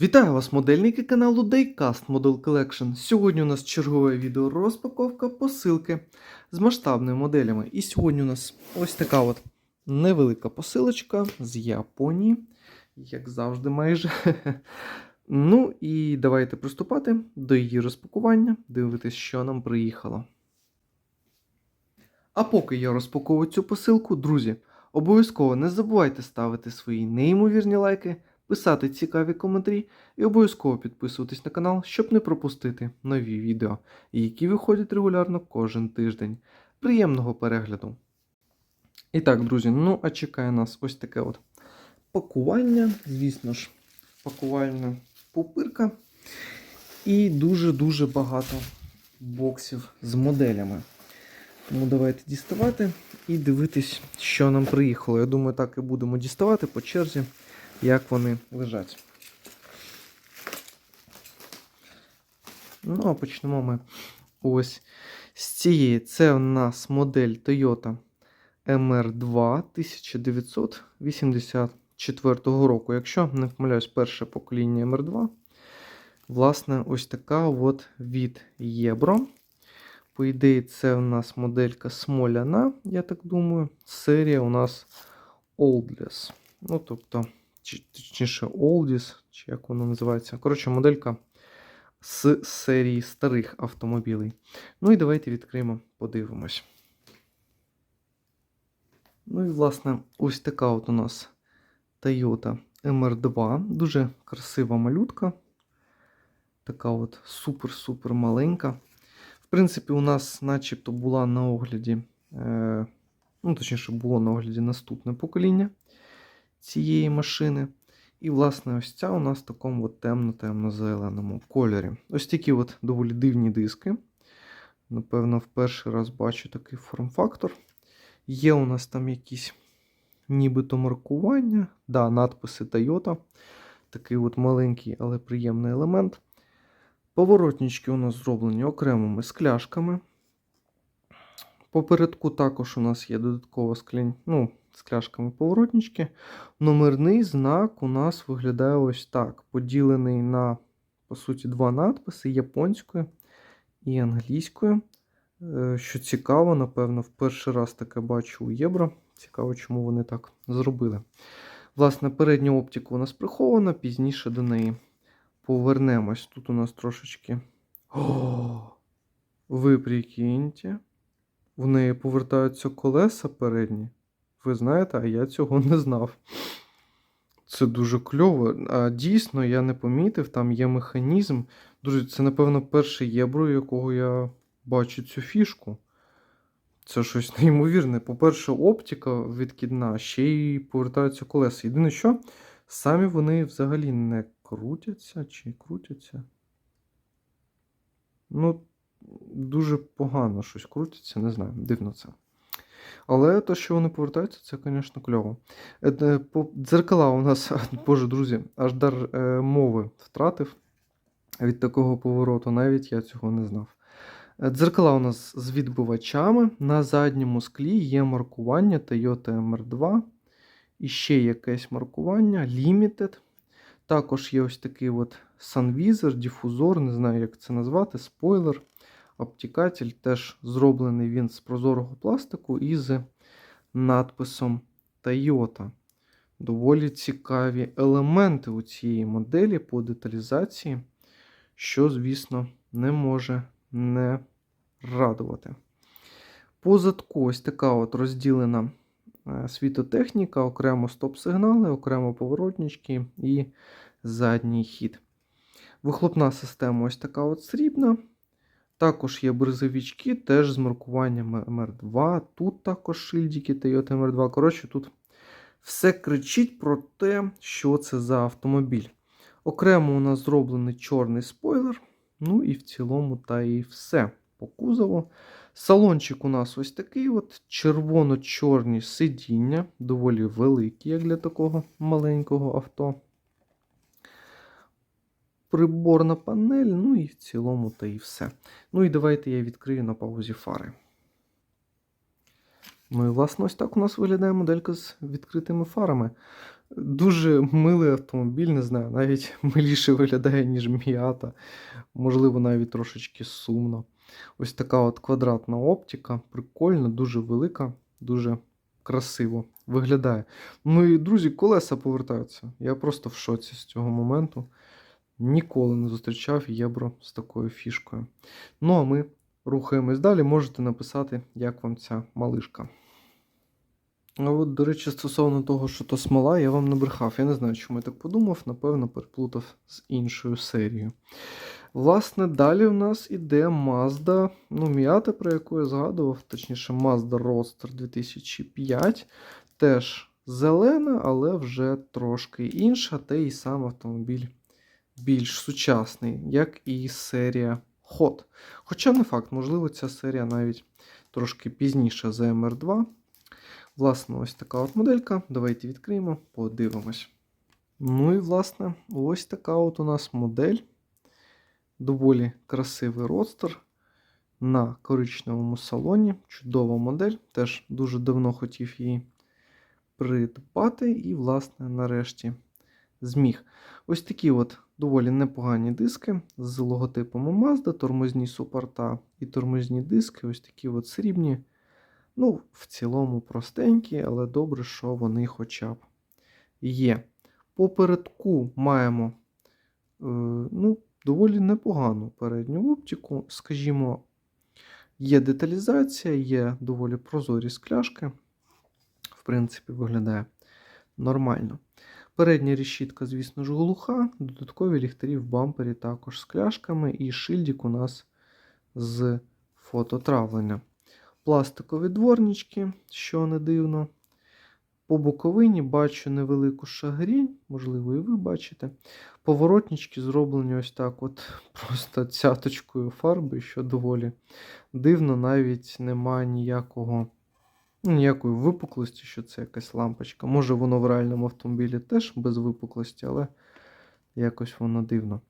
Вітаю вас, модельники каналу Daycast Model Collection. Сьогодні у нас чергове відео розпаковка посилки з масштабними моделями. І сьогодні у нас ось така от невелика посилочка з Японії, як завжди, майже. Ну і давайте приступати до її розпакування, дивитись, що нам приїхало. А поки я розпаковую цю посилку, друзі, обов'язково не забувайте ставити свої неймовірні лайки писати цікаві коментарі і обов'язково підписуватись на канал, щоб не пропустити нові відео, які виходять регулярно кожен тиждень. Приємного перегляду! І так, друзі, ну а чекає нас ось таке от пакування, звісно ж, пакувальна пупирка. І дуже-дуже багато боксів з моделями. Тому давайте діставати і дивитись, що нам приїхало. Я думаю, так і будемо діставати по черзі як вони лежать. Ну, а почнемо ми ось з цієї. Це у нас модель Toyota MR2 1984 року. Якщо не помиляюсь, перше покоління MR2. Власне, ось така от від Єбро. По ідеї, це у нас моделька смоляна, я так думаю. Серія у нас Oldless. Ну, тобто точніше Oldies, чи як воно називається. Коротше, моделька з серії старих автомобілей. Ну і давайте відкриємо, подивимось. Ну і, власне, ось така от у нас Toyota MR2. Дуже красива малютка. Така от супер-супер маленька. В принципі, у нас начебто була на огляді, е, ну, точніше, було на огляді наступне покоління цієї машини. І, власне, ось ця у нас в такому от темно-темно-зеленому кольорі. Ось такі от доволі дивні диски. Напевно, в перший раз бачу такий форм-фактор. Є у нас там якісь нібито маркування. Да, надписи Toyota. Такий от маленький, але приємний елемент. Поворотнички у нас зроблені окремими скляшками. Попередку також у нас є додаткова склянь, ну, з кляшками поворотнички. Номерний знак у нас виглядає ось так. Поділений на, по суті, два надписи японською і англійською. Е, що цікаво, напевно, в перший раз таке бачу у Євро. Цікаво, чому вони так зробили. Власне, передня оптика у нас прихована, пізніше до неї повернемось. Тут у нас трошечки. О, ви прикиньте. В неї повертаються колеса передні. Ви знаєте, а я цього не знав. Це дуже кльово. А дійсно, я не помітив, там є механізм. Друзі, це, напевно, перший євро, якого я бачу цю фішку. Це щось неймовірне. По-перше, оптика відкидна, ще й повертаються колеса. Єдине що, самі вони взагалі не крутяться чи крутяться. Ну, дуже погано щось крутиться, не знаю, дивно це. Але те, що вони повертаються, це, звісно, кльово. Е, Дзеркала у нас, боже, друзі, аж дар е, мови втратив від такого повороту, навіть я цього не знав. Е, Дзеркала у нас з відбивачами. На задньому склі є маркування Toyota MR2. І ще якесь маркування Limited. Також є ось такий от санвізор, дифузор, не знаю, як це назвати, спойлер. Обтікатель теж зроблений він з прозорого пластику і з надписом Toyota. Доволі цікаві елементи у цієї моделі по деталізації, що, звісно, не може не радувати. По задку ось така от розділена е, світотехніка, окремо стоп-сигнали, окремо поворотнички і задній хід. Вихлопна система ось така от срібна. Також є бризовички, теж з маркуванням MR2. Тут також шильдики Toyota MR2. Коротше, тут все кричить про те, що це за автомобіль. Окремо у нас зроблений чорний спойлер. Ну і в цілому, та і все по кузову. Салончик у нас ось такий: от червоно-чорні сидіння, доволі великі, як для такого маленького авто приборна панель, ну і в цілому та і все. Ну і давайте я відкрию на паузі фари. Ну і власне ось так у нас виглядає моделька з відкритими фарами. Дуже милий автомобіль, не знаю, навіть миліше виглядає, ніж Міата. Можливо, навіть трошечки сумно. Ось така от квадратна оптика, прикольна, дуже велика, дуже красиво виглядає. Ну і друзі, колеса повертаються. Я просто в шоці з цього моменту. Ніколи не зустрічав євро з такою фішкою. Ну а ми рухаємось далі. Можете написати, як вам ця малишка. А от, до речі, стосовно того, що то смола, я вам не брехав. Я не знаю, чому я так подумав, напевно, переплутав з іншою серією. Власне, далі в нас іде Mazda, ну, Miata, про яку я згадував, точніше, Mazda Roadster 2005. Теж зелена, але вже трошки інша, та й сам автомобіль більш сучасний, як і серія Hot. Хоча не факт, можливо, ця серія навіть трошки пізніша за MR2. Власне, ось така от моделька. Давайте відкриємо, подивимось. Ну і, власне, ось така от у нас модель. Доволі красивий родстер на коричневому салоні. Чудова модель. Теж дуже давно хотів її придбати, і, власне, нарешті зміг. Ось такі от доволі непогані диски з логотипом Mazda, тормозні супорта і тормозні диски, ось такі от срібні. Ну, в цілому простенькі, але добре, що вони хоча б є. Попередку маємо е, ну, доволі непогану передню оптику. Скажімо, є деталізація, є доволі прозорі скляшки. В принципі, виглядає нормально. Передня решітка, звісно ж, глуха, додаткові ліхтарі в бампері також з кляшками, і шильдик у нас з фототравлення. Пластикові дворнички, що не дивно. По боковині бачу невелику шагрінь, можливо, і ви бачите. Поворотнички зроблені ось так, от просто цяточкою фарби, що доволі дивно, навіть немає ніякого, ніякої випуклості, що це якась лампочка. Може, воно в реальному автомобілі теж без випуклості, але якось воно дивно.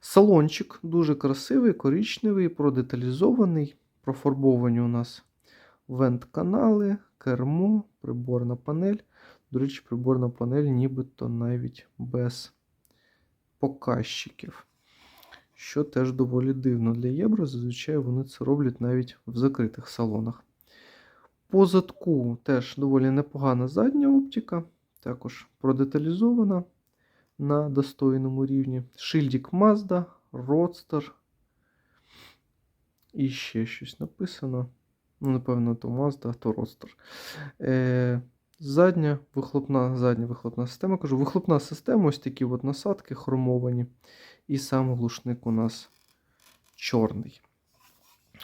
Салончик дуже красивий, коричневий, продеталізований. Профарбовані у нас вент-канали, кермо, приборна панель. До речі, приборна панель нібито навіть без показчиків. Що теж доволі дивно для Євро. Зазвичай вони це роблять навіть в закритих салонах. По задку теж доволі непогана задня оптика, також продеталізована на достойному рівні. Шильдик Mazda, Roadster. І ще щось написано. Ну, напевно, то Mazda, то Roadster. Е, задня вихлопна задня вихлопна система. Кажу, вихлопна система, ось такі от насадки хромовані. І сам глушник у нас чорний.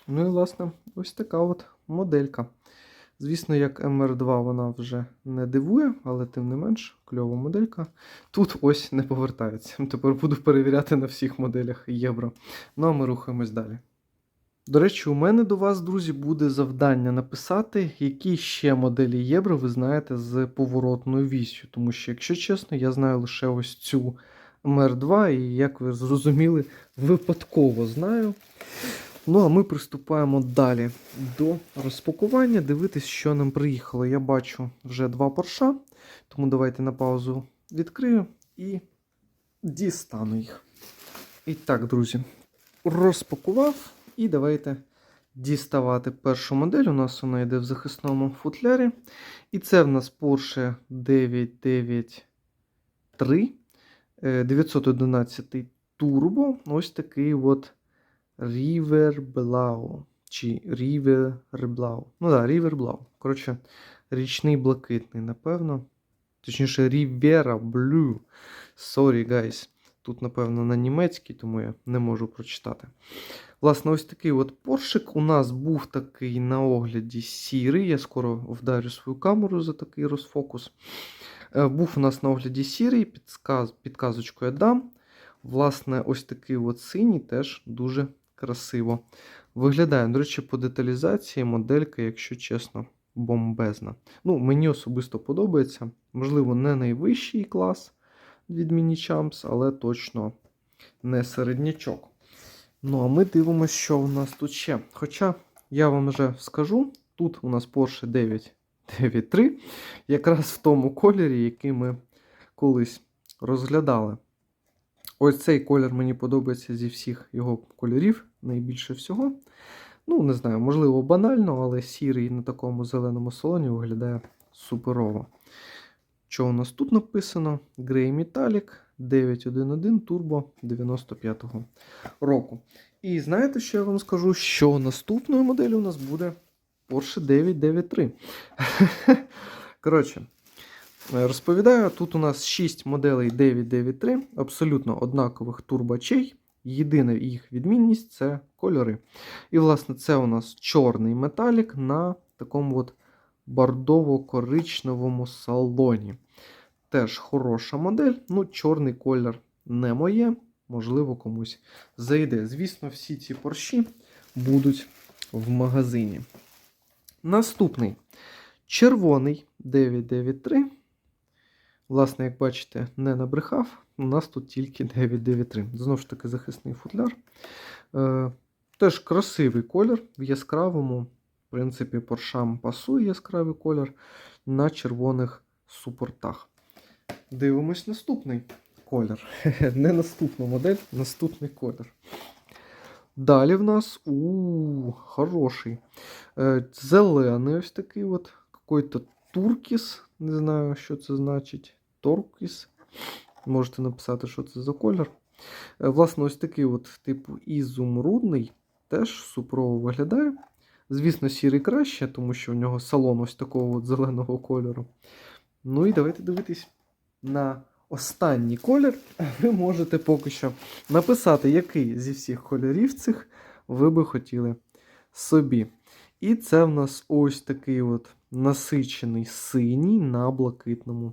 Ну і, власне, ось така от моделька. Звісно, як MR2 вона вже не дивує, але тим не менш, кльова моделька. Тут ось не повертається. Тепер буду перевіряти на всіх моделях євро. Ну а ми рухаємось далі. До речі, у мене до вас, друзі, буде завдання написати, які ще моделі євро ви знаєте з поворотною вісю. Тому що, якщо чесно, я знаю лише ось цю МР2, і, як ви зрозуміли, випадково знаю. Ну, а ми приступаємо далі до розпакування. Дивитись, що нам приїхало. Я бачу вже два порша, тому давайте на паузу відкрию і дістану їх. І так, друзі, розпакував. І давайте діставати першу модель. У нас вона йде в захисному футлярі. І це в нас Porsche 993 911 Turbo. Ось такий от Blau. Чи Blau. Ну так, да, Blau. Коротше, річний блакитний, напевно. Точніше, Rivera Blue. Sorry, guys. Тут, напевно, на німецький, тому я не можу прочитати. Власне, ось такий от поршик. У нас був такий на огляді сірий. Я скоро вдарю свою камеру за такий розфокус. Е, Був у нас на огляді сірий, підсказ, підказочку я дам. Власне, ось такий от синій теж дуже красиво виглядає. До речі, по деталізації моделька, якщо чесно, бомбезна. Ну, Мені особисто подобається. Можливо, не найвищий клас від Mini-Champs, але точно не середнячок. Ну, а ми дивимося, що у нас тут ще. Хоча я вам вже скажу, тут у нас Porsche 993, якраз в тому кольорі, який ми колись розглядали. Ось цей колір мені подобається зі всіх його кольорів найбільше всього. Ну, не знаю, можливо, банально, але сірий на такому зеленому салоні виглядає суперово. Що у нас тут написано? Grey Metallic 911 Turbo 95-го року. І знаєте, що я вам скажу? Що наступною моделлю у нас буде Porsche 993. Коротше, розповідаю, тут у нас 6 моделей 993, абсолютно однакових турбачей. Єдина їх відмінність це кольори. І, власне, це у нас чорний металік на такому от бордово-коричневому салоні. Теж хороша модель. Ну, чорний колір не моє, можливо, комусь зайде. Звісно, всі ці порші будуть в магазині. Наступний червоний 993. Власне, як бачите, не набрехав. У нас тут тільки 993. Знову ж таки, захисний футляр. Е, теж красивий колір в яскравому. В принципі, поршам пасує яскравий колір на червоних супортах. Дивимось наступний колір. Не наступну модель, наступний колір. Далі в нас у хороший. Е, Зелений ось такий от какой-то туркіс. Не знаю, що це значить. Торкіс. Можете написати, що це за колір. Е, Власне, ось такий от, типу, ізумрудний. Теж супрово виглядає. Звісно, сірий краще, тому що в нього салон ось такого от зеленого кольору. Ну і давайте дивитись на останній колір. Ви можете поки що написати, який зі всіх кольорів цих ви би хотіли собі. І це в нас ось такий от насичений синій на блакитному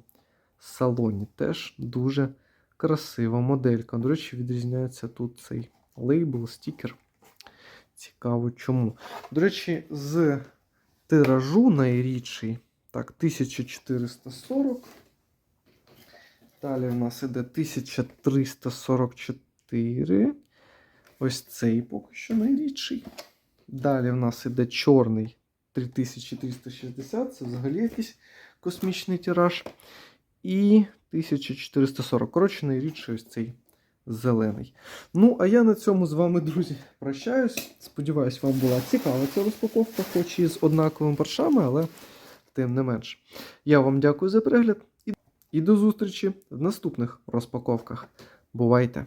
салоні. Теж дуже красива моделька. До речі, відрізняється тут цей лейбл, стікер. Цікаво чому. До речі, з тиражу найрідший. Так, 1440. Далі в нас іде 1344. Ось цей поки що найрідший. Далі в нас іде чорний 3360. Це взагалі якийсь космічний тираж. І 1440. Коротше, найрідший ось цей зелений. Ну, а я на цьому з вами, друзі, прощаюсь. Сподіваюсь, вам була цікава ця розпаковка, хоч і з однаковими паршами, але тим не менш. Я вам дякую за перегляд і до зустрічі в наступних розпаковках. Бувайте!